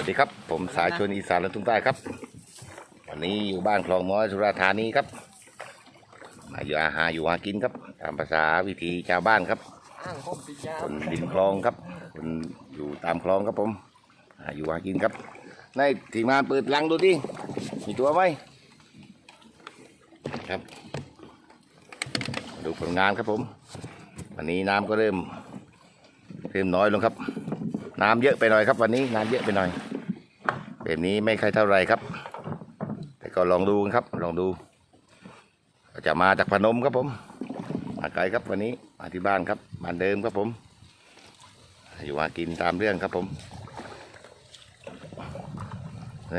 วัสดีครับ ผมสายชนอีสานและทุ่งใต้ครับ วันนี้อยู่บ้านคลองน้อยสุราษฎร์ธานีครับ มาอยู่อาหารอยู่หากินครับ ตามภาษาวิธีชาวบ้านครับคนริมคลองครับคนอยู่ตามคลองครับผมหาอยู่หากินครับในทีมงานเปิดลังดูดิมีตัวไหมครับ ดูผลงานครับผม วันนี้น้ำก็เริ่มเริ่มน้อยลงครับน้ำเยอะไปหน่อยครับวันนี้น้ำเยอะไปหน่อย แบบนี้ไม่ค่อยเท่าไรครับ แต่ก็ลองดูครับ ลองดู จะมาจากพนมครับผม มาไกลครับวันนี้มาที่บ้านครับบ้านเดิมครับผม อยู่มากินตามเรื่องครับผม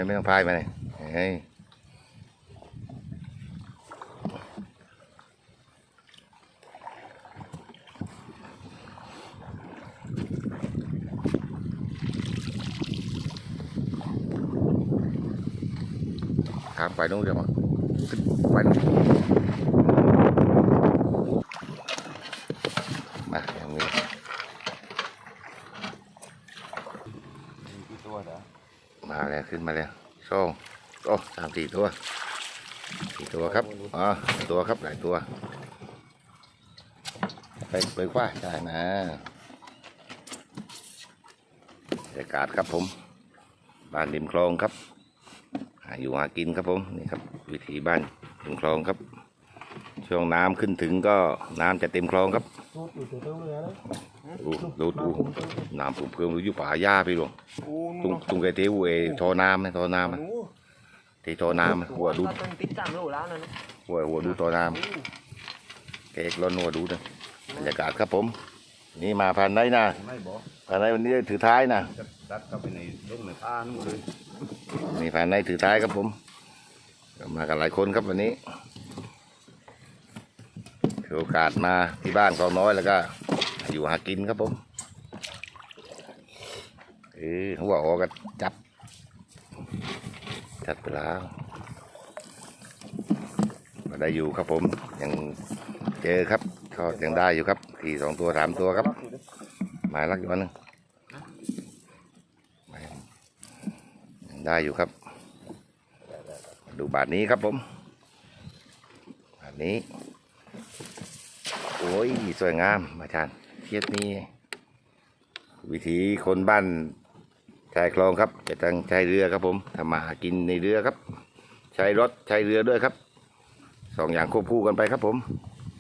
ไม่ต้องพายมาเลย เฮ้ยข้ามไปนู้นเดี๋ยวมาขึ้นไปนู้นมาอย่างนี้กี่ตัวเหรอมาแล้วขึ้นมาแล้วช่องโอ้สามสี่ตัวสี่ตัวครับอ๋อตัวครับหลายตัว ไปไปคว้าได้นะบรรยากาศครับผม บ้านริมคลองครับหาอยู่หากินครับผมนี่ครับวิถีบ้านริมคลองครับ ช่วงน้ำขึ้นถึงก็น้ำจะเต็มคลองครับตัวอยู่ตัวเท่าเรือนะดูดูดูน้ำผุเพิ่มดูอยู่ป่าหญ้าพี่หลวงกูตุงตุงไกเทวเอทอน้ำไหมทอน้ำอะที่ทอน้ำอะหัวดูต้องติดตามโลแล้วนะหัวหัวดูทอน้ำเก๊กร้อนหัวดูนะบรรยากาศครับผม นี่มาพันได้นะไม่บอกพันได้วันนี้ถือท้ายนะจะดัดเข้าไปในร่มในผ้านู่นเลย นี่พันได้ถือท้ายครับผม มากันหลายคนครับวันนี้ถือโอกาสมาที่บ้านกองน้อยแล้วก็ อยู่หากินครับผมเออหัวออกก็จับ จัดไปแล้วมาได้อยู่ครับผมยังเจอครับก็ยังได้อยู่ครับขี่สองตัวสามตัวครับหมายลักอยู่อันนึงยัง ได้อยู่ครับ ดูบาทนี้ครับผมบาทนี้ โอ้ย สวยงามอาจารย์เทียดนี้ วิถีคนบ้านชายคลองครับจะต้องใช้เรือครับผมทำมาหากินในเรือครับ ใช้รถใช้เรือด้วยครับสองอย่างควบคู่กันไปครับผม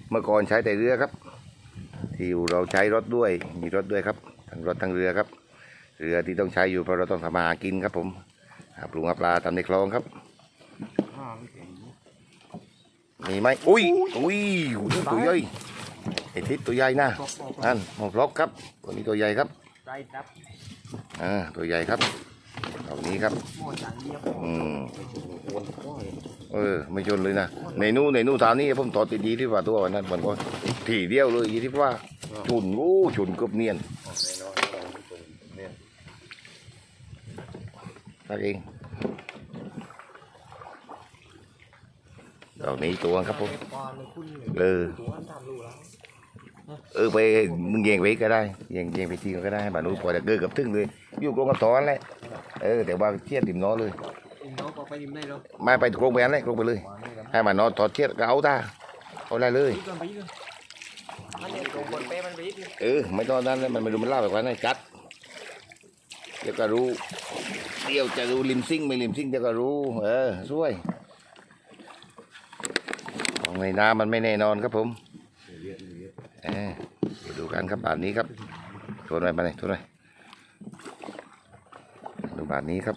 เมื่อก่อนใช้แต่เรือครับ ที่อยู่เราใช้รถด้วยมีรถด้วยครับทั้งรถทั้งเรือครับ เรือที่ต้องใช้อยู่เพราะเราต้องทำมาหากินครับผม หาปรุงหาปลาตามในคลองครับมีไหมอุ้ยอุ้ยอุ้ยตัวใหญ่ไอ้ทิศตัวใหญ่นะนั่นหมกล็อกครับตัวนี้ตัวใหญ่ครับใจดับอ่าตัวใหญ่ครับดอกนี้ครับหม้อจานเดียวอืมเออไม่ชนเลยนะในนู้นในนู้นทางนี้ผมตอดติดดีที่ว่าตัววันนั้นมันก็ทีเดียวเลยที่ว่าชุนโอ้ชุนเกือบเนียน ทักเอง ดอกนี้ตัวครับผมปอนเลยคุณเออตัวอันตามรูแล้วเออไปมึงแยงไปก็ได้แยงแยงไปทีก็ได้ให้บ้านนู้นพอจะเกิดกับทึ่งเลยอยู่กรงกับถอนแหละเออแต่ว่าเทียดติ่มน้อเลยอินน้องก็ไปยิ้มได้แล้วไม่ไปกรงไปนั่นแหละกรงไปเลย ให้มันนอนถอดเทียดก็เอาตาเอาได้เลยยี่กันไปยี่กันมันเนี่ยตรงบนเป้มันไปยี่กันเออไม่ตอนนั้นเลยมันไม่รู้มันเล่าแบบนั้นจัดเดี๋ยวก็รู้ เดี๋ยวจะรู้ริมซิ่งไม่ริมซิ่งเดี๋ยวก็รู้ เออช่วยของในน้ำมันไม่แน่นอนครับผมเออเดี๋ยวดูกันครับบาทนี้ครับทวนไปมาเลยทวนไปดูบาทนี้ครับ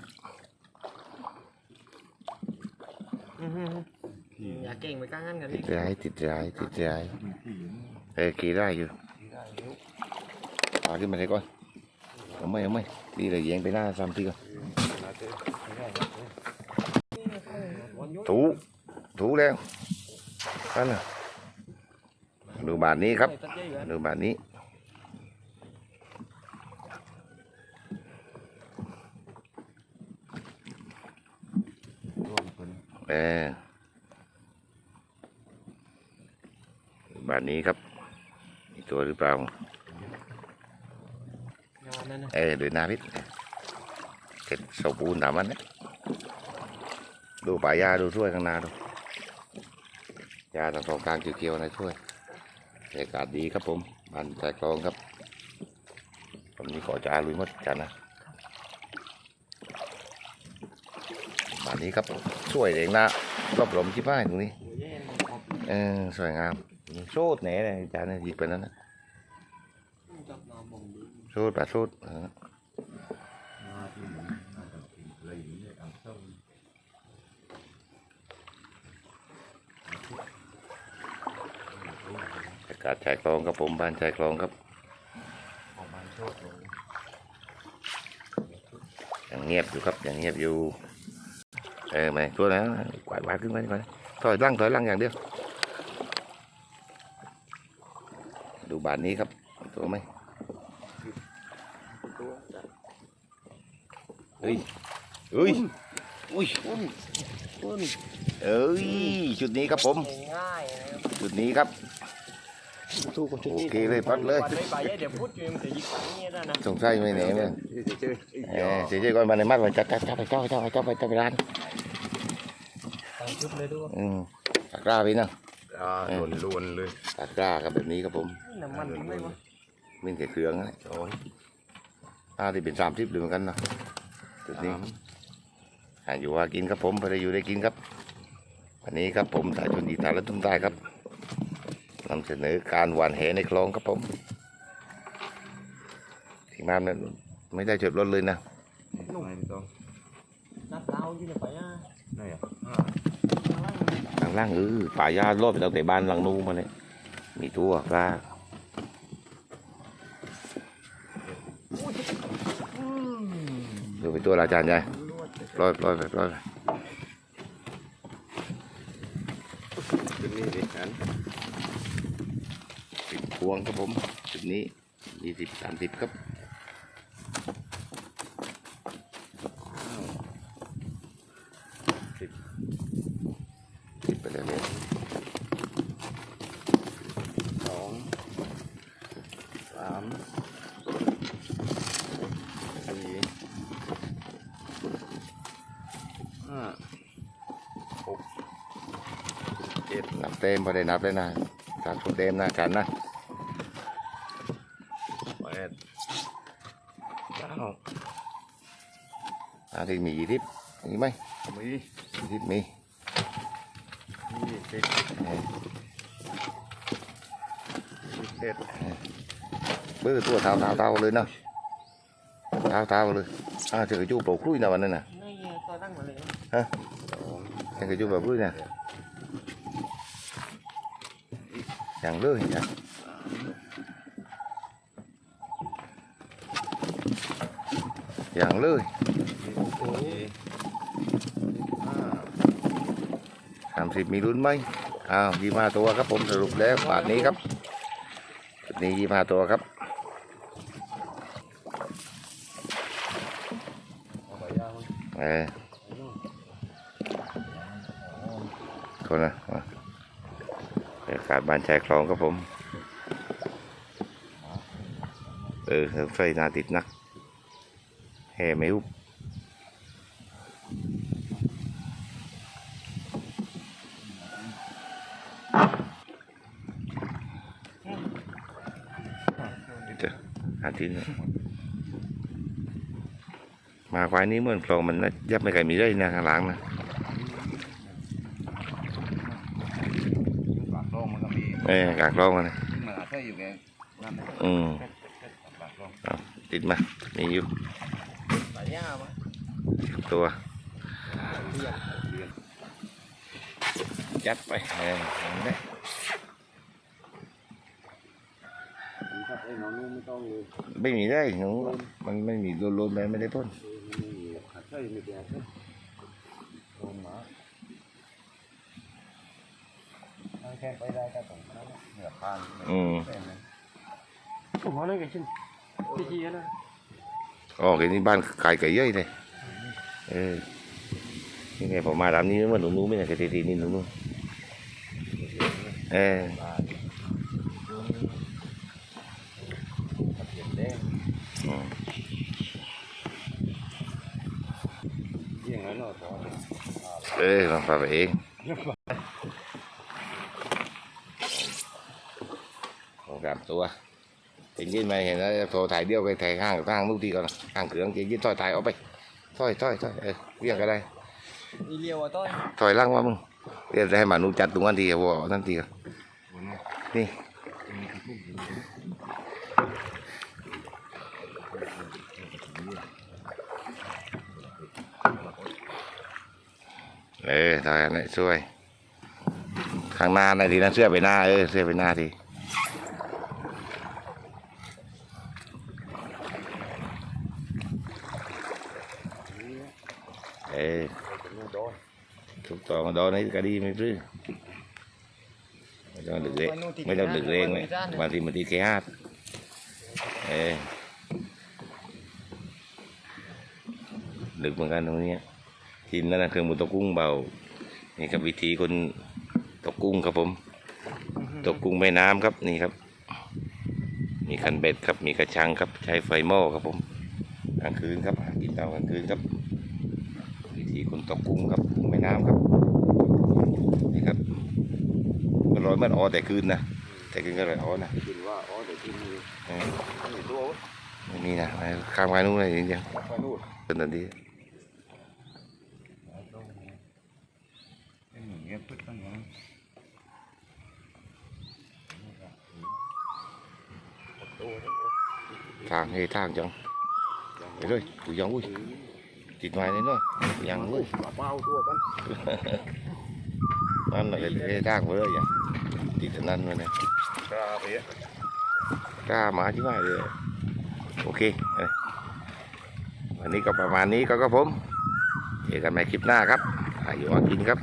อย่าเก่งไปกลางงั้นกันติดใจติดใจติดใจเออขี่ได้อยู่พาขึ้นมาเลยก่อนเอาไม่เอาไม่ดีเลยแยงไปหน้าซ้ำทีก่อน ถูถูแล้วนั่นน่ะดูบาทนี้ครับตัดเยอะอยู่ดูบาทนี้เออบาทนี้ครับมีตัวหรือเปล่างานนั้นนะเออเดินหน้าพิษ เสร็จสมบูรณ์ตามมันเนี่ยดูป่ายาดูถ้วยข้างหน้าดูยาตรงกลางเขียวๆในถ้วยบรรยากาศดีครับผมบ้านใจกลองครับผมนี่ขอจะอาลุยหมดกันนะบ้านนี้ครับช่วยเองนะรอบลมที่บ้านตรงนี้เออสวยงามโชดแหน่เลยจารย์เนี่ยหยิบไปนั้นนะโชดปลาโชดเออ มาที่มันอาจจะกินอะไรอย่างเงี้ยเอาเข้า บรรยากาศชายคลองครับผมบ้านชายคลองครับออกมาโชดเลยยังเงียบอยู่ครับยังเงียบอยู่ เออไม่ตัวนะกวาดกวาดขึ้นไปก่อนถอยหลังถอยหลังอย่างเดียว ดูบานนี้ครับตัวไหมตัวจะเฮ้ยเฮ้ยอุ้ยอุ้นอุ้นเอ้ย ชุดนี้ครับผมง่ายนะครับชุดนี้ครับ สู้กับชุดนี้โอเคเลยปัดเลยปัดเลยไปเดี๋ยวพูดอยู่มันจะยิงไปนี่นะนะสงสัยไม่ไหนเนี่ยเจ๊เออเจ๊ๆก่อนมาในมัดมาจับจับจับไปจับไปจับไปจับไปจับไปร้านตั้งชุดเลยด้วยอืมตะกร้าพี่นะอ่าโดนลวนเลยตะกร้าครับแบบนี้ครับผมน้ำมันไม่วะมิ่งใส่เครื่องนะโอ้ยอ่าที่เป็นสามทิพย์เลยเหมือนกันนะจุดนี้ หาอยู่ว่ากินครับผมพอได้อยู่ได้กินครับ วันนี้ครับผมสายชนดีตาและทุ่งใต้ครับ นำเสนอการหว่านแหในคลองครับผมทีมงานนั้นไม่ได้จดรถเลยนะไม่ต้องนัดดาวอยู่ในไปอะไหนอะอ่าข้างล่างทางล่างเออป่ายารอบไปตั้งแต่บ้านหลังนู้นมาเลยมีตัวปลาดูไปตัวละอาจารย์ใหญ่ลวดปล่อยปล่อยไปปล่อยไป จุดนี้ดิฉัน ปิดพ วงครับผมจุดนี้ยี่สิบสามสิบครับสิบสิบไปเลยเนี่ยสองสามสี่ห้าหกเจ็ดนับเต็มพอได้นับเลยนะสามชุดเต็มนะกันนะ แปด เก้าอาที่มียี่สิบมีไหมมียี่สิบมียี่สิบเออยี่สิบเอ็ดเบื้อตัวเท้าเท้าเท้าเลยนะเท้าเท้าเลยอ่าเจอกระจูบโปรคลุยนะวันนั้นน่ะนี่ตัวตั้งมาเลยสองเจอกระจูบแบบคลุยนะอย่างเลยจ้ะ อย่างเลยสาสามสิบมีลุ้นไหมอ้าวยี่ห้าตัวครับผมสรุปแล้วบาทนี้ครับจุดนี้ยี่ห้าตัวครับเอาไปย่างเอคนนะอะบรรยากาศบ้านชายคลองครับผม เออไฟนาติดนัก แห่ไม่อุบเดี๋ยวหาทีนะมาควายนี้เมือนคลองมันนะยับไม่ไกลมีได้นะข้างหลังนะเออกลางคลองมันะซึ่งมันอาจจะอยู่แกนั่นนะอืมติดมา มีอยู่ย่ามา ตัวเรียนเรียนยัดไปเอออย่างนี้ผมครับไอ้น้องนุ่มไม่ต้องเลยไม่มีได้หนูมันไม่มีโลนๆไปไม่ได้พ่นไม่มีขาดใจไม่แก่ใช่โดนหมาทางแค่ไปได้ก็ต้องนั้นเหนือพานอืมแค่นั้นผมว่านั่นกันชินพี่จีนะ อ๋อเห็นที่บ้านขายไก่เย่อยเลยเออนี่ไงผมมาตามนี้มันหนูนู้ไม่ใช่ไก่ตีนี่หนูนู้เออบ้านเปลี่ยนแดงอืมอย่างนั้นเราพอเอ้ยลองปลาไปเองสองสามตัว เห็นยินไหมเห็นแล้วโทรถ่ายเดียวไปถ่ายข้างข้างลูกทีก่อนข้างเกลืองเจยินถอยถ่ายออกไปถอยถอยถอยเออเวียงก็ได้อีเลียวอะต้อยถอยล่างว่ามึงเดี๋ยวจะให้หมานูจัดตรงนั้นทีวัวนั่นทีครับนี่เออถอยอันนี้ช่วยข้างหน้าหนะทีนั้นเสื้อไปหน้าเออเสื้อไปหน้าทีเออ ถูกต้องมาโดนนี่ก็ดีไม่พื้นไม่ต้องดึกเร่งไม่ต้องดึกเร่งเลยบางทีมันตีแค่ห้าเออดึกเหมือนกันตรงเนี้ยทีมนั้นนะเครื่องมือตกกุ้งเบา นี่ครับวิธีคนตกกุ้งครับผม ตกกุ้งแม่น้ำครับนี่ครับ มีคันเบ็ดครับมีกระชังครับใช้ไฟหม้อครับผมกลางคืนครับหากินตามกลางคืนครับ วิธีคนตกกุ้งครับกุ้งแม่น้ำครับนี่ครับมันลอยมันอ๋อแต่คืนนะแต่คืนก็ลอยอ๋อนะกินว่าอ๋อเดี๋ยวกินมีเออมีตัวไม่มีนะไปข้ามไปนู่นเลยจริงไฟนู่นๆเป็นทันทีเป็นอย่างเงี้ยปึ๊ดตั้งนั้นทางให้ทางจังไปเลยกูยังอุ้ย ติดไม้เลยเนาะยังอุ้ยเป้าตัวกันนั่นเลยให้ทางไปเลยยังติดอันนั่นมาเนี่ยกล้าไปอะกล้ามาที่ไหนเลยโอเคเอ้ยวันนี้ก็ประมาณนี้ก็ครับผมเจอกันใหม่คลิปหน้าครับอายุมากินครับ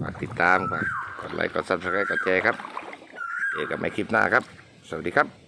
ฝากติดตามฝากกดไลค์กดซับสไครต์กดแชร์ครับเจอกันใหม่คลิปหน้าครับ สวัสดีครับ